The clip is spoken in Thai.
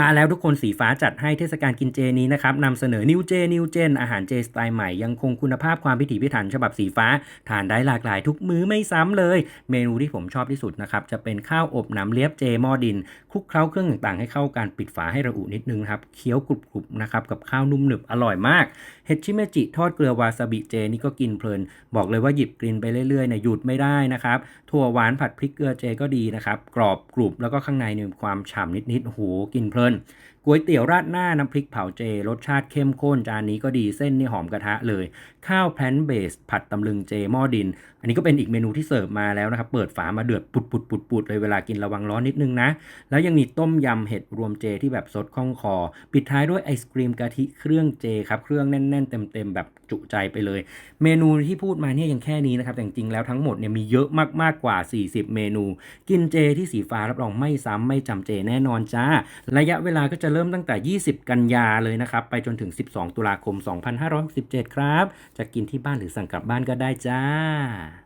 มาแล้วทุกคนสีฟ้าจัดให้เทศกาลกินเจนี้นะครับนำเสนอนิวเจนิวเจนอาหารเจสไตล์ใหม่ยังคงคุณภาพความพิถีพิถันฉบับสีฟ้า ทานได้หลากหลายทุกมื้อไม่ซ้ำเลย เมนูที่ผมชอบที่สุดนะครับ จะเป็นข้าวอบน้ำเลียบเจหม้อดินคลุกเคล้าเครื่องต่างๆให้เข้ากันปิดฝาให้ระอุนิดนึงครับเคี้ยวกรุบๆนะครับกับข้าวนุ่มหนึบอร่อยมากเห็ดชิเมจิทอดเกลือวาซาบิเจนี่ก็กินเพลิน บอกเลยว่าหยิบกลินไปเรื่อยๆเนี่ยหยุดไม่ได้นะครับถั่วหวานผัดพริกเกลือเจก็ดีนะครับกรอบกรุบแล้วก็ข้างในมีความฉ่ำนิดๆโอ้โหกินเพลินก๋วยเตี๋ยวราดหน้าน้ำพริกเผาเจ รสชาติเข้มข้นจานนี้ก็ดีเส้นนี่หอมกระทะเลย ข้าวแพลนเบส ผัดตำลึงเจหม้อดิน อันนี้ก็เป็นอีกเมนูที่เสิร์ฟมาแล้วนะครับ เปิดฝามาเดือดปุดปุดปุดปุดเลยเวลากินระวังร้อนนิดนึงนะ แล้วยังมีต้มยำเห็ดรวมเจที่แบบสดคล่องคอ ปิดท้ายด้วยไอศกรีมกะทิเครื่องเจครับเครื่องแน่น ๆ เต็มๆแบบจุใจไปเลย เมนูที่พูดมาเนี่ยยังแค่นี้นะครับแต่จริงๆแล้วทั้งหมดเนี่ยมีเยอะมากๆกว่า 40 เมนู กินเจที่สีฟ้ารับรองไม่ซ้ำไม่จำเจแน่นอนจ้าระยะะเวลาก็จะเริ่มตั้งแต่ 20 กันยาเลยนะครับ ไปจนถึง 12 ตุลาคม 2567 ครับ จะกินที่บ้านหรือสั่งกลับบ้านก็ได้จ้า